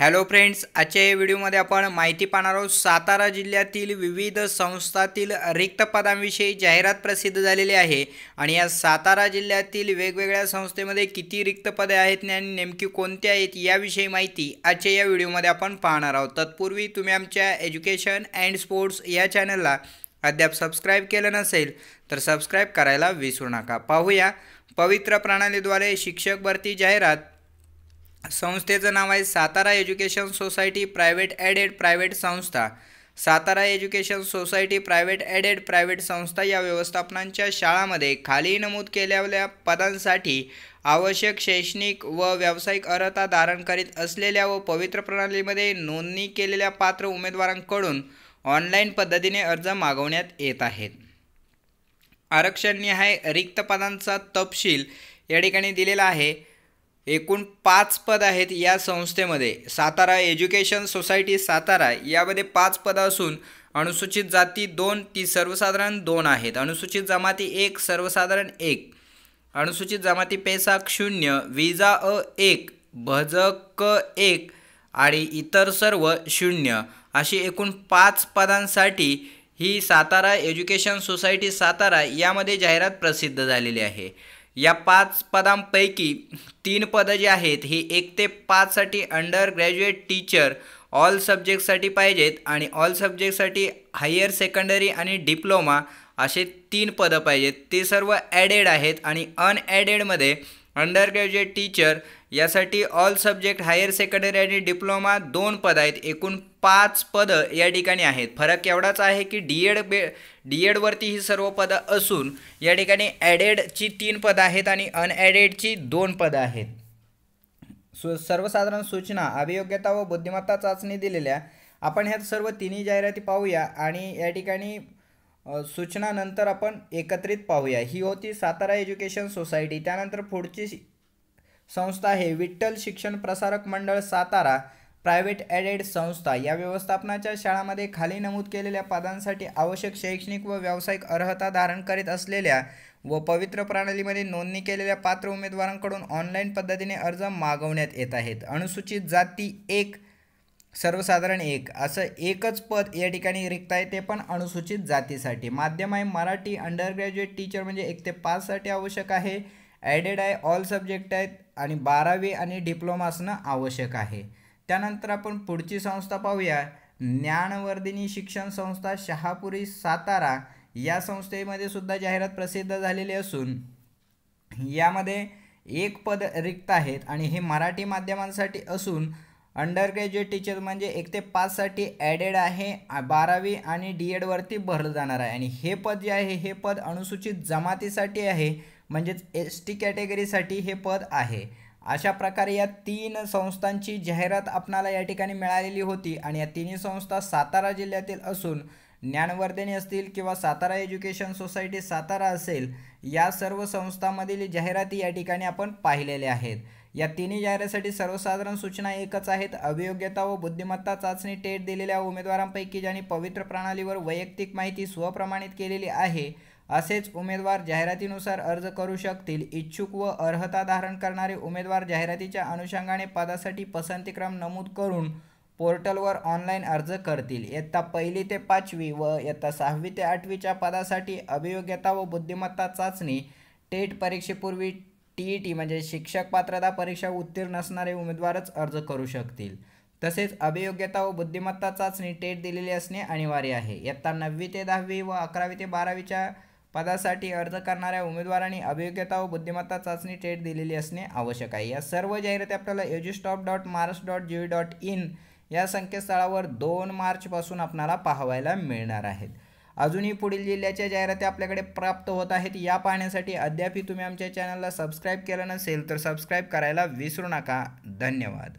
Hello friends आजच्या या व्हिडिओमध्ये आपण माहिती पाहणार आहोत सातारा जिल्ह्यातील विविध संस्थातील रिक्त पदांविषयी जाहिरात प्रसिद्ध झालेली आहे. आणि या सातारा जिल्ह्यातील वेगवेगळ्या संस्थेमध्ये किती रिक्त पदे आहेत आणि नेमकी कोणत्या आहेत याविषयी माहिती आजच्या या व्हिडिओमध्ये आपण पाहणार आहोत. तत्पूर्वी तुम्ही आमच्या एज्युकेशन अँड स्पोर्ट्स या चॅनलला अद्याप सबस्क्राईब केलं नसेल तर सबस्क्राईब करायला विसरू नका. पाहूया पवित्र प्रणालीद्वारे शिक्षक भरती जाहिरात संस्थेचं नाव आहे Satara education society private aided private संस्था. Satara education society private aided private संस्था या व्यवस्थापनांच्या शाळामध्ये खाली नमूद केलेल्या पदांसाठी आवश्यक शैक्षणिक व व्यावसायिक अर्हता धारण करीत असलेल्या व पवित्र प्रणालीमध्ये नोंदणी केलेल्या पात्र उमेदवारांकडून ऑनलाईन पद्धतीने अर्ज मागवण्यात येत आहेत. आरक्षणनिहाय रिक्त पदांचा तपशील या ठिकाणी दिलेला आहे. एकूण पाच पद आहेत या संस्थेमध्ये. सातारा एज्युकेशन सोसायटी सातारा यामध्ये पाच पदं असून अनुसूचित जाती दोन ती सर्वसाधारण दोन आहेत. अनुसूचित जमाती एक सर्वसाधारण एक. अनुसूचित जमाती पेसाक शून्य विजा अ एक भजक एक आणि इतर सर्व शून्य. अशी एकूण पाच पदांसाठी ही सातारा एज्युकेशन सोसायटी सातारा यामध्ये जाहिरात प्रसिद्ध झालेली आहे. या पाच पदांपैकी तीन पदं जी आहेत ही एक ते पाचसाठी अंडर ग्रॅज्युएट टीचर ऑल सब्जेक्टसाठी पाहिजेत आणि ऑल सब्जेक्टसाठी हायर सेकंडरी आणि डिप्लोमा असे तीन पदं पाहिजेत. ते सर्व ॲडेड आहेत आणि अनॲडेडमध्ये अंडर ग्रॅज्युएट टीचर यासाठी ऑल सब्जेक्ट हायर सेकंडरी आणि डिप्लोमा दोन पदं आहेत. एकूण पाच पदं या ठिकाणी आहेत. फरक एवढाच आहे की डी एड बे डी एडवरती ही सर्व पदं असून या ठिकाणी ॲडेडची तीन पदं आहेत आणि अनॲडेडची दोन पदं आहेत. सु सर्वसाधारण सूचना अभियोग्यता व बुद्धिमत्ता चाचणी दिलेल्या आपण ह्या सर्व तिन्ही जाहिराती पाहूया आणि या ठिकाणी सूचनानंतर आपण एकत्रित पाहूया. ही होती सातारा एज्युकेशन सोसायटी. त्यानंतर पुढची संस्था आहे. विठ्ठल शिक्षण प्रसारक मंडळ सातारा प्रायव्हेट ॲडेड संस्था. या व्यवस्थापनाच्या शाळांमध्ये खाली नमूद केलेल्या पदांसाठी आवश्यक शैक्षणिक व व्यावसायिक अर्हता धारण करीत असलेल्या व पवित्र प्रणालीमध्ये नोंदणी केलेल्या पात्र उमेदवारांकडून ऑनलाईन पद्धतीने अर्ज मागवण्यात येत आहेत. अनुसूचित जाती एक सर्वसाधारण एक असं एकच पद या ठिकाणी रिक्त आहे ते पण अनुसूचित जातीसाठी. माध्यम आहे मराठी अंडर ग्रॅज्युएट टीचर म्हणजे एक ते पाचसाठी आवश्यक आहे. ॲडेड आहे ऑल सब्जेक्ट आहेत आणि बारावी आणि डिप्लोमा असणं आवश्यक आहे. त्यानंतर आपण पुढची संस्था पाहूया. ज्ञानवर्धिनी शिक्षण संस्था शहापुरी सातारा या संस्थेमध्ये सुद्धा जाहिरात प्रसिद्ध झालेली असून यामध्ये एक पद रिक्त आहेत आणि हे मराठी माध्यमांसाठी असून अंडर ग्रॅज्युएट टीचर म्हणजे एक ते पाचसाठी ॲडेड आहे बारावी आणि डी एडवरती भरलं जाणार आहे. आणि हे पद जे आहे हे पद अनुसूचित जमातीसाठी आहे. म्हणजेच एस टी कॅटेगरीसाठी हे पद आहे. अशा प्रकारे या तीन संस्थांची जाहिरात आपणाला या ठिकाणी मिळालेली होती आणि या तिन्ही संस्था सातारा जिल्ह्यातील असून ज्ञानवर्धनी असतील किंवा सातारा एज्युकेशन सोसायटी सातारा असेल या सर्व संस्थांमधील जाहिराती या ठिकाणी आपण पाहिलेल्या आहेत. या तिन्ही जाहिरातीसाठी सर्वसाधारण सूचना एकच आहेत. अभियोग्यता व बुद्धिमत्ता चाचणी टेट दिलेल्या उमेदवारांपैकी ज्यांनी पवित्र प्रणालीवर वैयक्तिक माहिती स्वप्रमाणित केलेली आहे असेच उमेदवार जाहिरातीनुसार अर्ज करू शकतील. इच्छुक व अर्हता धारण करणारे उमेदवार जाहिरातीच्या अनुषंगाने पदासाठी पसंतीक्रम नमूद करून पोर्टलवर ऑनलाईन अर्ज करतील. इयत्ता पहिली ते पाचवी व इयत्ता सहावी ते आठवीच्या पदासाठी अभियोग्यता व बुद्धिमत्ता चाचणी टेट परीक्षेपूर्वी टी ई टी म्हणजे शिक्षक पात्रता परीक्षा उत्तीर्ण असणारे उमेदवारच अर्ज करू शकतील. तसेच अभियोग्यता व बुद्धिमत्ता चाचणी टेट दिलेली असणे अनिवार्य आहे. इयत्ता नववी ते दहावी व अकरावी ते बारावीच्या पदासाठी अर्ज करणाऱ्या उमेदवारांनी अभियोग्यता व बुद्धिमत्ता चाचणी टेट दिलेली असणे आवश्यक आहे. या सर्व जाहिराती आपल्याला edustop dot Maharashtra dot G dot in या संकेतस्थळावर दोन मार्चपासून आपणाला पाहावायला मिळणार आहेत. अजूनही पुढील जिल्ह्याच्या जाहिराती आपल्याकडे प्राप्त होत आहेत. या पाहण्यासाठी अद्यापही तुम्ही आमच्या चॅनलला सबस्क्राईब केलं नसेल तर सबस्क्राईब करायला विसरू नका. धन्यवाद.